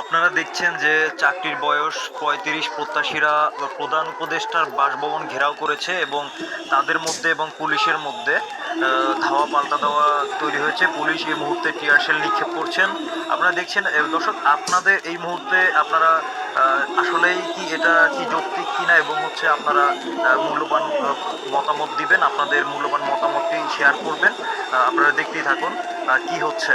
আপনারা দেখছেন যে চাকরির বয়স পঁয়ত্রিশ প্রত্যাশীরা প্রধান উপদেষ্টার বাসভবন ঘেরাও করেছে এবং তাদের মধ্যে এবং পুলিশের মধ্যে ধাওয়া পাল্টা দেওয়া তৈরি হয়েছে। পুলিশ এই মুহূর্তে টিয়ারশেল নিক্ষেপ করছেন। আপনারা দেখছেন দর্শক, আপনাদের এই মুহূর্তে আপনারা আসলেই কি এটা কি যৌক্তিক কিনা এবং হচ্ছে আপনারা মূল্যবান মতামত দিবেন, আপনাদের মূল্যবান মতামতটি শেয়ার করবেন। আপনারা দেখতেই থাকুন কি হচ্ছে।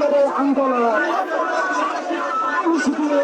করে আন্দোলন মুসলিমের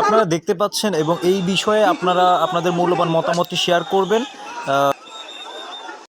আপনারা দেখতে পাচ্ছেন এবং এই বিষয়ে আপনারা আপনাদের মূল্যবান মতামতটি শেয়ার করবেন।